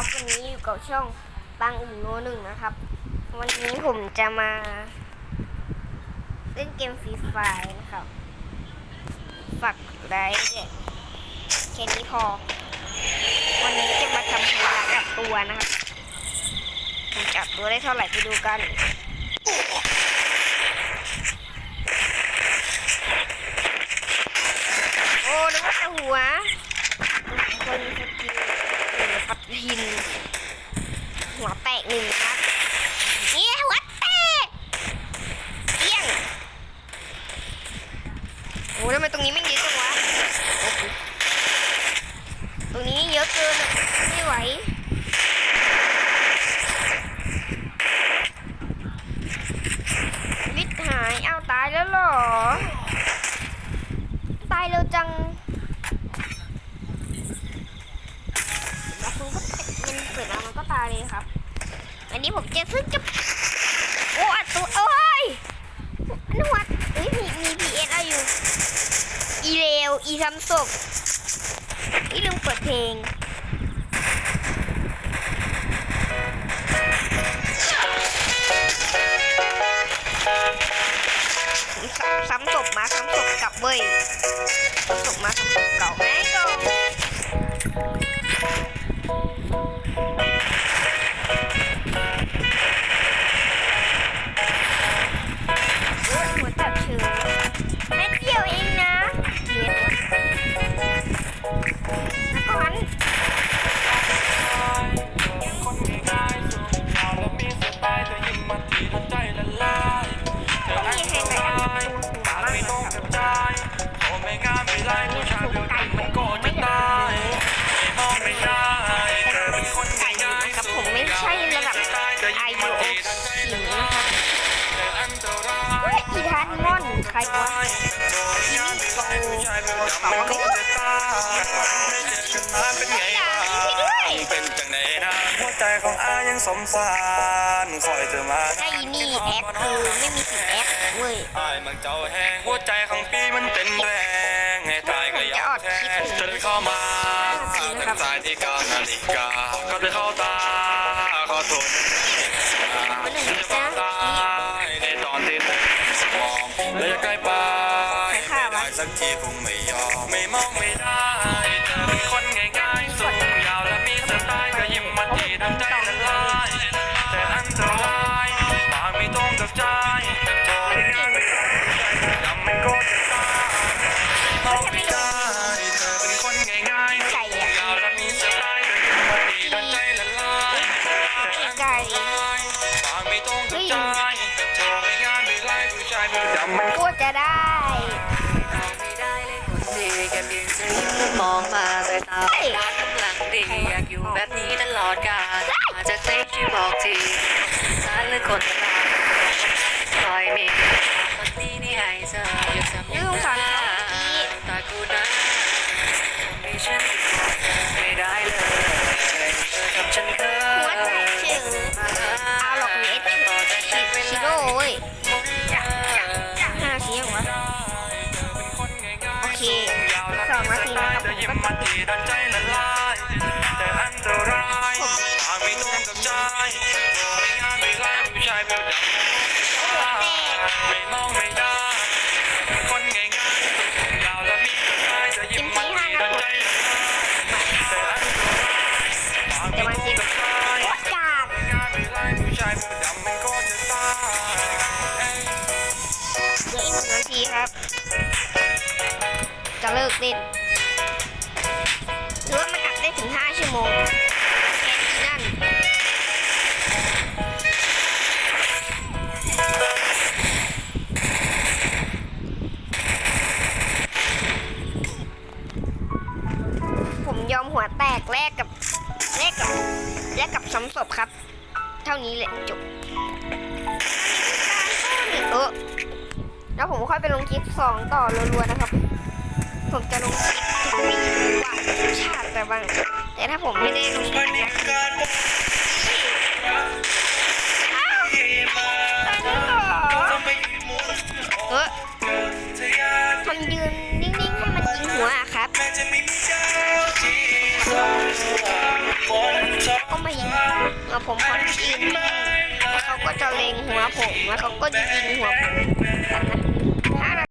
ครับ วันนี้อยู่กับช่องปังอุ่มโนหนึ่งนะครับ วันนี้ผมจะมาเล่นเกมฟรีไฟนะครับฝากไลค์ด้วยแค่นี้พอ วันนี้จะมาทำพลังกับตัวนะครับผมจับตัวได้เท่าไหร่ไปดูกันโอ้นึกว่าจะหัวคนสกิลหรือปัดหิน หนึ่งครับเนี่ยหัวแตกเอี้ยงโอ้ทำไมตรงนี้ไม่เยอะจังวะตรงนี้เยอะเกินไม่ไหววิทหายเอาตายแล้วหรอ ตายเร็วจังมันเปิดมามันก็ตายเลยครับันนี้ผมจะซื้อจะโอ้อัดตัวโอ้ยนวดเฮ้ยมีมีพีเอสเอาอยู่ อีเลวอีทำศพอีลืมเปิดเพลง ใครวะโอ้ไม่งามไม่ไล่ผู้ชายเดียวกันมันก็จะตายไม่เจอกันมาเป็นไงบ้างเป็นจังไหนนะหัวใจของอายังสมสารคอยเธอมาไอ้นี่แอดคือไม่มีสิทธิ์แอดเว้ยอายมันเจ้าแห้งหัวใจของพี่มันเป็นแรง และใกล้ไปได้สักทีคงไม่ยอมไม่มองไม่ได้ ก็จะได้ไม่ได้เลยคนดีแค่เพียงจะยิ้มและมองมาสายตาด้านกำลังดีอยากอยู่แบบนี้ตลอดกาลมาจากไหนช่วยบอกทีสารหรือคนลาคอยมีคนนี้นี่ให้เธออยู่เสมอตากูนะคนที่ฉันบอกเธอไม่ได้เลยเธอทำฉันเคิหัวใจถึงเอาหลอกเน็ตต่อจากชินั้นเวชิลาโร่เว้ย ไม่มองไม่ได้คนง่ายๆยาวและมีสไตล์จะยิ้มมาทีดันใจแต่อันตรายหากไม่ตกับใจโครกากไม่งานไม่ไล่ผู้ชายเบลดำมันก็จะตายเหลืออีกหนึ่งนาทีครับ จะเลิกเล่นหรือว่ามันอัดได้ถึงห้าชั่วโมง ศพครับ เท่านี้แหละจบเออแล้วผมค่อยไปลงคลิปสองต่อรัวๆนะครับ ผมจะลงคลิปทุกปีว่าชาติแต่บางแต่ถ้าผมไม่ได้ลงคลิปนะอ้าวตายแล้วเหรอเออมันยืนนิ่งๆให้มันยิงหัวอะครับัวผมเขายิงแล้วเขาก็จะเล็งหัวผมแล้วเขาก็จะยิงหัวผมแบบนั้น